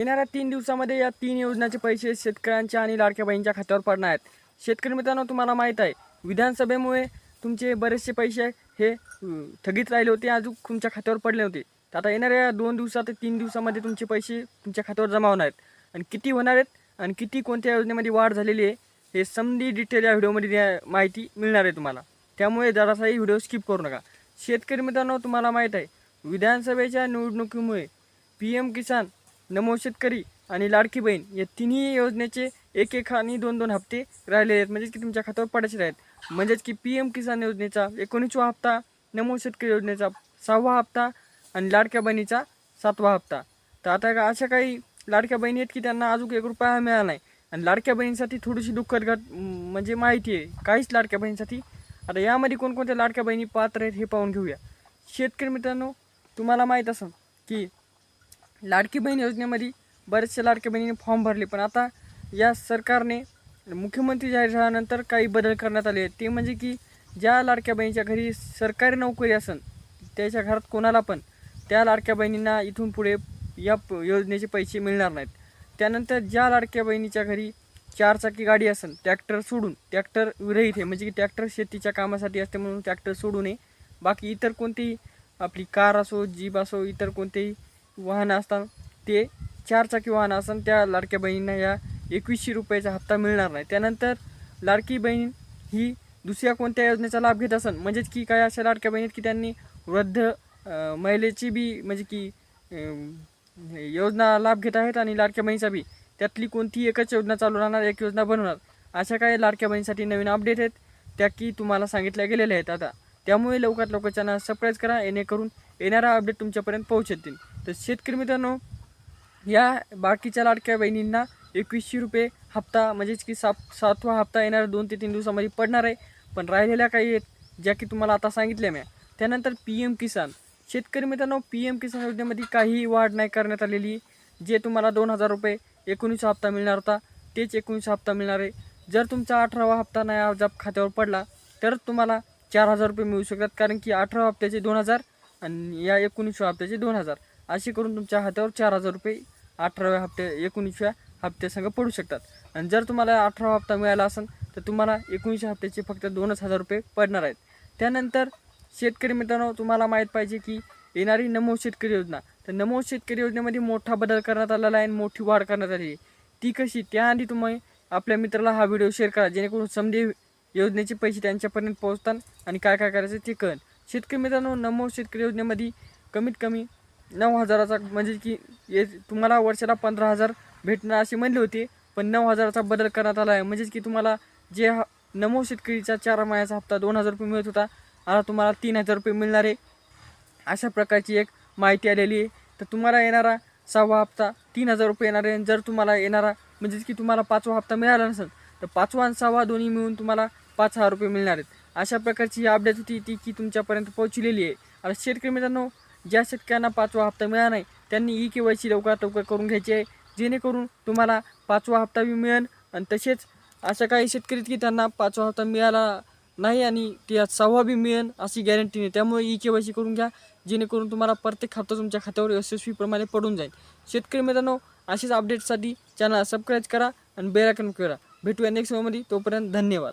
येणाऱ्या तीन दिवसामध्ये या तीन योजनाचे पैसे शेतकऱ्यांच्या आणि लाडक्या बहिणीच्या खात्यावर पडणार आहेत. शेतकरी मित्रांनो तुम्हाला माहीत आहे विधानसभेमुळे तुमचे बरेचसे पैसे हे स्थगित राहिले होते अजून तुमच्या खात्यावर पडले होते. तर आता येणाऱ्या दोन दिवसात ते तीन दिवसामध्ये तुमचे पैसे तुमच्या खात्यावर जमा होणार आहेत. आणि किती होणार आहेत आणि किती कोणत्या योजनेमध्ये वाढ झालेली आहे हे समधी डिटेल या व्हिडिओमध्ये द्या- माहिती मिळणार आहे तुम्हाला. त्यामुळे जरासाही व्हिडिओ स्किप करू नका. शेतकरी मित्रांनो तुम्हाला माहीत आहे विधानसभेच्या निवडणुकीमुळे पी एम किसान नमो शेतकरी आणि लाडकी बहीण या तिन्ही योजनेचे एक एक आणि दोन दोन हप्ते राहिले आहेत. म्हणजेच की तुमच्या खात्यावर पडायचे आहेत म्हणजेच की पी एम किसान योजनेचा एकोणीसवा हप्ता नमो शेतकरी योजनेचा सहावा हप्ता आणि लाडक्या बहिणीचा सातवा हप्ता. तर आता का अशा काही लाडक्या बहिणी आहेत की त्यांना अजून एक रुपया मिळाला नाही. आणि लाडक्या बहिणीसाठी थोडीशी दुःखद घट म्हणजे माहिती आहे. काहीच लाडक्या बहिणीसाठी. आता यामध्ये कोणकोणत्या लाडक्या बहिणी पात्र आहेत हे पाहून घेऊया. शेतकरी मित्रांनो तुम्हाला माहीत असेल की लाडकी बहीण योजनेमध्ये बरेचसे लाडक्या बहिणीने फॉर्म भरले पण आता या सरकारने मुख्यमंत्री जाहीर झाल्यानंतर काही बदल करण्यात आले आहेत. ते म्हणजे की ज्या लाडक्या बहिणीच्या घरी सरकारी नोकरी असेल त्याच्या घरात कोणाला पण त्या लाडक्या बहिणींना इथून पुढे या प- योजनेचे पैसे मिळणार नाहीत. त्यानंतर ज्या लाडक्या बहिणीच्या घरी चारचाकी गाडी असेल ट्रॅक्टर सोडून ट्रॅक्टर विरहित आहे म्हणजे की ट्रॅक्टर शेतीच्या कामासाठी असते म्हणून ट्रॅक्टर सोडू नये बाकी इतर कोणतीही आपली कार असो जीप असो इतर कोणतेही वाहनं असतात ते चारचाकी वाहनं असतात त्या लाडक्या बहिणींना या एकवीसशे रुपयाचा हप्ता मिळणार नाही. त्यानंतर लाडकी बहीण ही दुसऱ्या कोणत्या योजनेचा लाभ घेत असन? म्हणजेच की काय अशा लाडक्या बहिणीत की त्यांनी वृद्ध महिलेची बी म्हणजे की योजना लाभ घेत आहेत आणि लाडक्या बहिणीचा बी. त्यातली कोणती एकच योजना चालू राहणार एक योजना बनवणार? अशा काही लाडक्या बहिणीसाठी नवीन अपडेट आहेत. त्या की तुम्हाला सांगितल्या गेलेल्या आहेत आता. त्यामुळे लवकरात लवकर चॅनल सबस्क्राईब करा येणेकरून येणारा अपडेट तुमच्यापर्यंत पोहोचतील. तर शेतकरी मित्रांनो या बाकीच्या लाडक्या बहिणींना एकवीसशे रुपये हप्ता म्हणजेच की सात सातवा हप्ता येणार दोन ते तीन दिवसामध्ये पडणार आहे. पण राहिलेल्या काही आहेत ज्या की तुम्हाला आता सांगितल्या मी. त्यानंतर पी एम किसान. शेतकरी मित्रांनो पी एम किसान योजनेमध्ये काहीही वाढ नाही करण्यात आलेली. जे तुम्हाला दोन हजार रुपये एकोणीस हप्ता मिळणार होता तेच एकोणीस हप्ता मिळणार आहे. जर तुमचा अठरावा हप्ता नाही अजाब खात्यावर पडला तर तुम्हाला चार हजार रुपये मिळू शकतात. कारण की अठरा हप्त्याचे दोन हजार आणि या एकोणीसशे हप्त्याचे दोन हजार. असे करून तुमच्या हातावर चार हजार रुपये अठराव्या हप्त्या एकोणीसव्या हप्त्यासंग पडू शकतात. आणि जर तुम्हाला अठरावा हप्ता मिळाला असेल तर तुम्हाला एकोणीसशे हप्त्याचे फक्त दोनच हजार रुपये पडणार आहेत. त्यानंतर शेतकरी मित्रांनो तुम्हाला माहीत पाहिजे की येणारी नमो शेतकरी योजना. तर नमो शेतकरी योजनेमध्ये मोठा बदल करण्यात आलेला आहे आणि मोठी वाढ करण्यात आली आहे. ती कशी? त्याआधी तुम्ही आपल्या मित्राला हा व्हिडिओ शेअर करा जेणेकरून समजे योजनेचे पैसे त्यांच्यापर्यंत पोहोचतात आणि काय काय करायचं ते कळन शेतकरी मित्रांनो नमो शेतकरी योजनेमध्ये कमीत कमी नऊ हजाराचा म्हणजे की ये तुम्हाला वर्षाला पंधरा हजार भेटणार असे म्हणले होते पण नऊ हजाराचा बदल करण्यात आला आहे. म्हणजेच की तुम्हाला जे हा नमो शेतकरीचा चार महिन्याचा हप्ता दोन हजार रुपये मिळत होता आता तुम्हाला तीन हजार रुपये मिळणार आहे. अशा प्रकारची एक माहिती आलेली आहे. तर तुम्हाला येणारा सहावा हप्ता तीन हजार रुपये येणार आहे. जर तुम्हाला येणारा म्हणजेच की तुम्हाला पाचवा हप्ता मिळाला नसेल तर पाचवा आणि सहावा दोन्ही मिळून तुम्हाला पाच हजार रुपये मिळणार आहेत. अशा प्रकारची ही अपडेट होती ती की तुमच्यापर्यंत पोहोचलेली आहे. आता शेतकरी मित्रांनो ज्या शेतकऱ्यांना पाचवा हप्ता मिळाला नाही त्यांनी ई के वाय सी लवकरात लवकर करून घ्यायची आहे. जेणेकरून तुम्हाला पाचवा हप्ता बी मिळेल आणि तसेच अशा काही शेतकरी की त्यांना पाचवा हप्ता मिळाला नाही आणि त्या सहावा बी मिळेल अशी गॅरंटी नाही. त्यामुळे ई के वाय सी करून घ्या जेणेकरून तुम्हाला प्रत्येक हप्ता तुमच्या खात्यावर यशस्वीप्रमाणे पडून जाईल. शेतकरी मित्रांनो असेच अपडेटसाठी चॅनल सबस्क्राईब करा आणि बेलायकन करा. भेटूया नेक्स्ट व्हिडिओमध्ये तोपर्यंत धन्यवाद.